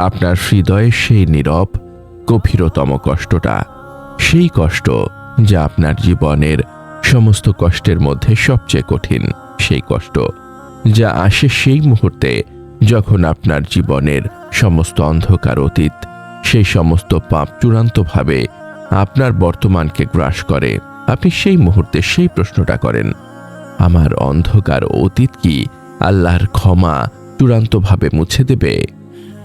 আপনার হৃদয়ে সেই নীরব, গভীরতম কষ্টটা, সেই কষ্ট যা আপনার জীবনের সমস্ত কষ্টের মধ্যে সবচেয়ে কঠিন, সেই কষ্ট যা আসে সেই মুহূর্তে যখন আপনার জীবনের সমস্ত অন্ধকার অতীত, সেই সমস্ত পাপ চূড়ান্তভাবে আপনার বর্তমানকে গ্রাস করে। আপনি সেই মুহূর্তে সেই প্রশ্নটা করেন, আমার অন্ধকার অতীত কি আল্লাহর ক্ষমা চূড়ান্তভাবে মুছে দেবে?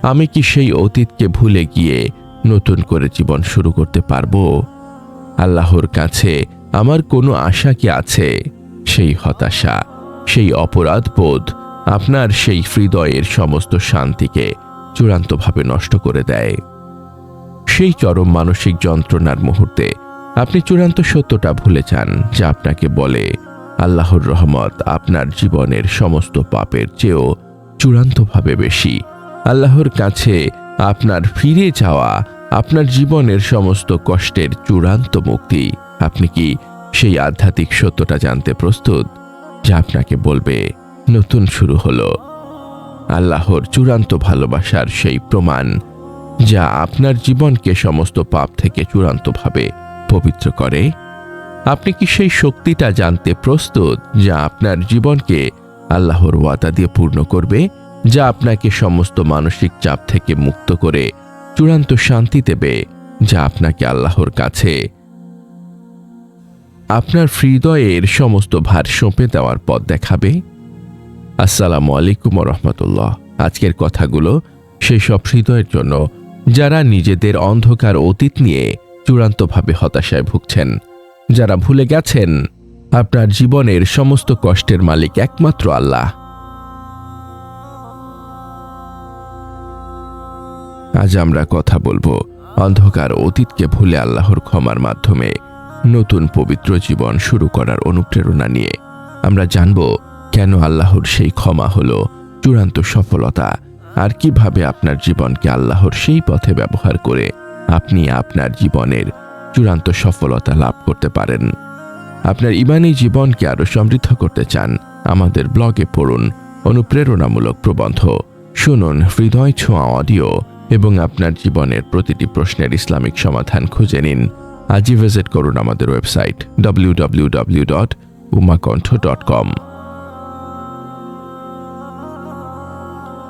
আমি কি সেই অতীতকে ভুলে গিয়ে নতুন করে জীবন শুরু করতে পারব? আল্লাহর কাছে আমার কোনো আশা কি আছে? সেই হতাশা, সেই অপরাধবোধ আপনার সেই হৃদয়ের সমস্ত শান্তিকে চূড়ান্তভাবে নষ্ট করে দেয়। সেই চরম মানসিক যন্ত্রণার মুহূর্তে আপনি চূড়ান্ত সত্যটা ভুলে যান, যা আপনাকে বলে, আল্লাহর রহমত আপনার জীবনের সমস্ত পাপের চেয়েও চূড়ান্তভাবে বেশি আল্লাহর কাছে আপনার ফিরে যাওয়া, আপনার জীবনের সমস্ত কষ্টের চূড়ান্ত মুক্তি। আপনি কি সেই আধ্যাত্মিক সত্যটা জানতে প্রস্তুত? যা আপনাকে বলবে, নতুন শুরু হলো। আল্লাহর চূড়ান্ত ভালোবাসার সেই প্রমাণ, যা আপনার জীবনকে সমস্ত পাপ থেকে চূড়ান্তভাবে পবিত্র করে। আপনি কি সেই শক্তিটা জানতে প্রস্তুত, যা আপনার জীবনকে আল্লাহর ওয়াদা দিয়ে পূর্ণ করবে? যা আপনাকে সমস্ত মানসিক চাপ থেকে মুক্ত করে চূড়ান্ত শান্তি দেবে, যা আপনাকে আল্লাহর কাছে। আপনার হৃদয়ের সমস্ত ভার সঁপে দেওয়ার পথ দেখাবে। আসসালামু আলাইকুম রহমতুল্লাহ। আজকের কথাগুলো সেই সব হৃদয়ের জন্য, যারা নিজেদের অন্ধকার অতীত নিয়ে চূড়ান্তভাবে হতাশায় ভুগছেন। যারা ভুলে গেছেন, আপনার জীবনের সমস্ত কষ্টের মালিক একমাত্র আল্লাহ। আজ আমরা কথা বলব অন্ধকার অতীতকে ভুলে আল্লাহর ক্ষমার মাধ্যমে নতুন পবিত্র জীবন শুরু করার অনুপ্রেরণা নিয়ে। আমরা জানব কেন আল্লাহর সেই ক্ষমা হলো, চূড়ান্ত সফলতা, আর কীভাবে আপনার জীবনকে আল্লাহর সেই পথে ব্যবহার করে আপনি আপনার জীবনের চূড়ান্ত সফলতা লাভ করতে পারেন। আপনার ইমানি জীবনকে আরও সমৃদ্ধ করতে চান, আমাদের ব্লগে পড়ুন অনুপ্রেরণামূলক প্রবন্ধ। শুনুন হৃদয় ছোঁয়া অডিও এবং আপনার জীবনের প্রতিটি প্রশ্নের ইসলামিক সমাধান খুঁজে নিন। আজই ভিজিট করুন আমাদের website W W W dot Umakantha dot com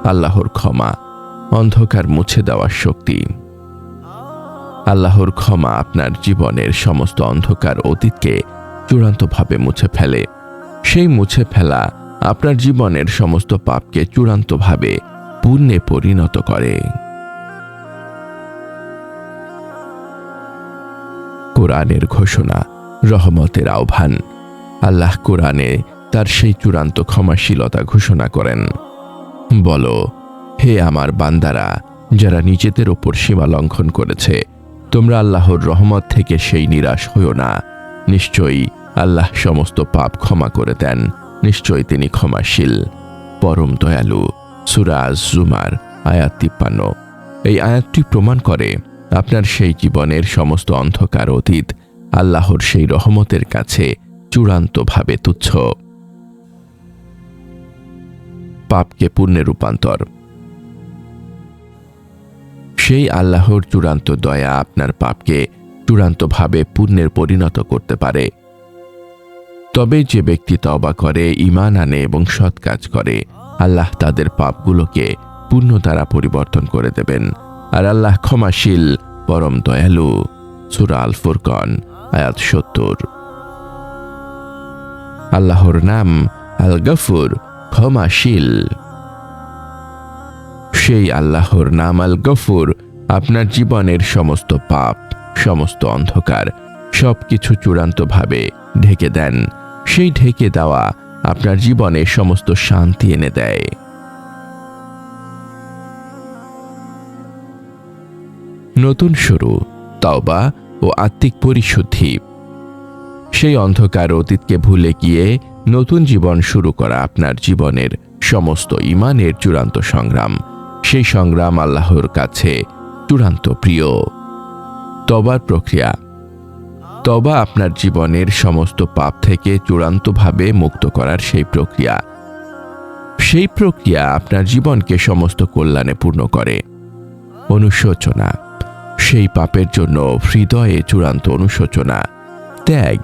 আল্লাহর ক্ষমা, অন্ধকার মুছে দেওয়ার শক্তি। আল্লাহর ক্ষমা আপনার জীবনের সমস্ত অন্ধকার অতীতকে চূড়ান্তভাবে মুছে ফেলে। সেই মুছে ফেলা আপনার জীবনের সমস্ত পাপকে চূড়ান্তভাবে পুণ্যে পরিণত করে। কোরআনের ঘোষণা, রহমতের আহ্বান। আল্লাহ কোরআনে তার সেই চূড়ান্ত ক্ষমাশীলতা ঘোষণা করেন। বলো, হে আমার বান্দারা, যারা নিজেদের ওপর সীমা লঙ্ঘন করেছে, তোমরা আল্লাহর রহমত থেকে সেই নিরাশ হইও না। নিশ্চয়ই আল্লাহ সমস্ত পাপ ক্ষমা করে দেন, নিশ্চয়ই তিনি ক্ষমাশীল। পরম দয়ালু সুরাজ জুমার আয়াত তিপ্পান্ন। এই আয়াতটি প্রমাণ করে আপনার সেই জীবনের সমস্ত অন্ধকার অতীত আল্লাহর সেই রহমতের কাছে চূড়ান্তভাবে তুচ্ছ। পাপকে পুণ্যে রূপান্তর। সেই আল্লাহর চূড়ান্ত দয়া আপনার পাপকে চূড়ান্তভাবে পুণ্যের পরিণত করতে পারে। তবে যে ব্যক্তি তবা করে ইমান আনে এবং সৎ কাজ করে, আল্লাহ তাদের পাপগুলোকে পুণ্য দ্বারা পরিবর্তন করে দেবেন। আর আল্লাহ ক্ষমাশীল, পরম দয়ালু। সুরা আল ফুরকন আয়াত সত্তর। আল্লাহর নাম আল গফুর ক্ষমাশীল। সেই আল্লাহর নাম আল গফুর আপনার জীবনের সমস্ত পাপ, সমস্ত অন্ধকার সব কিছু চূড়ান্তভাবে ঢেকে দেন। সেই ঢেকে দেওয়া আপনার জীবনে সমস্ত শান্তি এনে দেয়। নতুন শুরু, তওবা ও আত্মিক পরিশুদ্ধি। সেই অন্ধকার অতীতকে ভুলে গিয়ে নতুন জীবন শুরু করা আপনার জীবনের সমস্ত ইমানের চূড়ান্ত সংগ্রাম। সেই সংগ্রাম আল্লাহর কাছে চূড়ান্ত প্রিয়। তবার প্রক্রিয়া। তবা আপনার জীবনের সমস্ত পাপ থেকে চূড়ান্তভাবে মুক্ত করার সেই প্রক্রিয়া। সেই প্রক্রিয়া আপনার জীবনকে সমস্ত কল্যাণে পূর্ণ করে। অনুশোচনা। সেই পাপের জন্য হৃদয়ে চূড়ান্ত অনুশোচনা। ত্যাগ,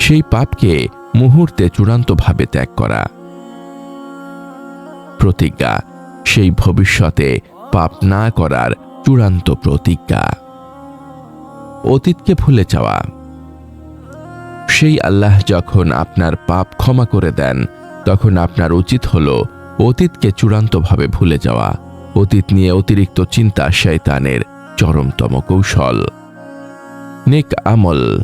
সেই পাপকে মুহূর্তে চূড়ান্তভাবে ত্যাগ করা। প্রতিজ্ঞা, সেই ভবিষ্যতে পাপ না করার চূড়ান্ত প্রতিজ্ঞা। অতীতকে ভুলে যাওয়া। সেই আল্লাহ যখন আপনার পাপ ক্ষমা করে দেন, তখন আপনার উচিত হল অতীতকে চূড়ান্তভাবে ভুলে যাওয়া। অতীত নিয়ে অতিরিক্ত চিন্তা শয়তানের চরমতম কৌশল। নেক আমল।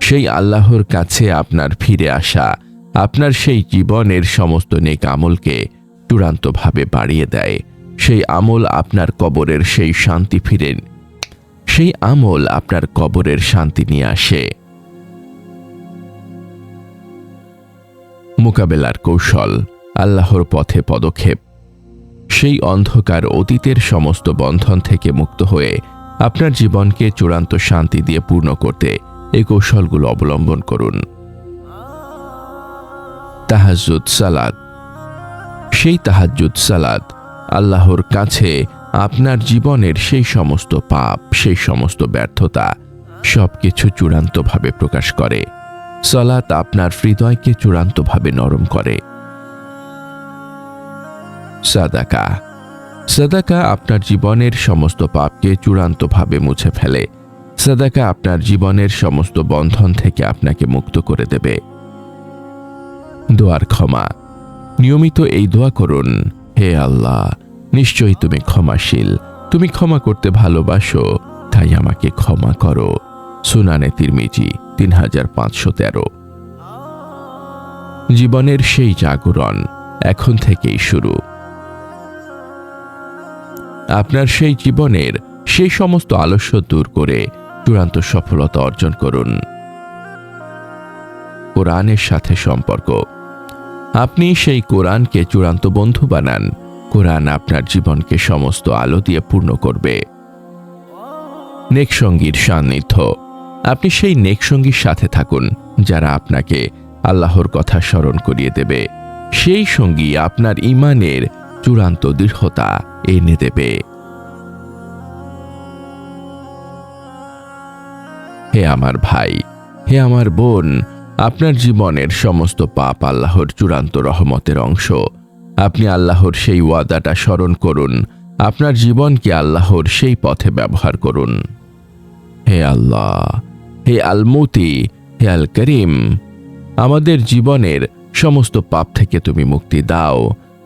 সেই আল্লাহর কাছে আপনার ফিরে আসা, আপনার সেই জীবনের সমস্ত নেক আমলকে চূড়ান্তভাবে বাড়িয়ে দেয়। সেই আমল আপনার কবরের সেই শান্তি ফিরেন সেই আমল আপনার কবরের শান্তি নিয়ে আসে। মোকাবেলার কৌশল, আল্লাহর পথে পদক্ষেপ। সেই অন্ধকার অতীতের সমস্ত বন্ধন থেকে মুক্ত হয়ে আপনার জীবনকে চূড়ান্ত শান্তি দিয়ে পূর্ণ করতে এই কৌশলগুলো অবলম্বন করুন। তাহাজুদ সালাদ সেই তাহাজুদ সালাদ আল্লাহর কাছে আপনার জীবনের সেই সমস্ত পাপ, সেই সমস্ত ব্যর্থতা সবকিছু চূড়ান্তভাবে প্রকাশ করে। সলাত আপনার হৃদয়কে চূড়ান্তভাবে নরম করে। সাদাকা। সাদাকা আপনার জীবনের সমস্ত পাপকে চূড়ান্তভাবে মুছে ফেলে। সাদাকা আপনার জীবনের সমস্ত বন্ধন থেকে আপনাকে মুক্ত করে দেবে। দোয়ার ক্ষমা। নিয়মিত এই দোয়া করুন, হে আল্লাহ, নিশ্চয়ই তুমি ক্ষমাশীল। তুমি ক্ষমা করতে ভালোবাসো, তাই আমাকে ক্ষমা করো। সুনানে তিরমিজি তিন হাজার পাঁচশো তেরো। জীবনের সেই জাগরণ এখন থেকেই শুরু। আপনার সেই জীবনের সেই সমস্ত আলস্য দূর করে চূড়ান্ত সফলতা অর্জন করুন। কোরআনের সাথে সম্পর্ক। আপনি সেই কোরআনকে চূড়ান্ত বন্ধু বানান। কোরআন আপনার জীবনকে সমস্ত আলো দিয়ে পূর্ণ করবে। নেকসঙ্গীর সান্নিধ্য। আপনি সেই নেকসঙ্গীর সাথে থাকুন, যারা আপনাকে আল্লাহর কথা স্মরণ করিয়ে দেবে। সেই সঙ্গী আপনার ইমানের চূড়ান্ত দৃঢ়তা এনে দেবে। হে আমার ভাই, হে আমার বোন, আপনার জীবনের সমস্ত পাপ আল্লাহর চূড়ান্ত রহমতের অংশ। আপনি আল্লাহর সেই ওয়াদাটা স্মরণ করুন। আপনার জীবনকে আল্লাহর সেই পথে ব্যবহার করুন। হে আল্লাহ, হে আলমতি, হে আল করিম আমাদের জীবনের সমস্ত পাপ থেকে তুমি মুক্তি দাও।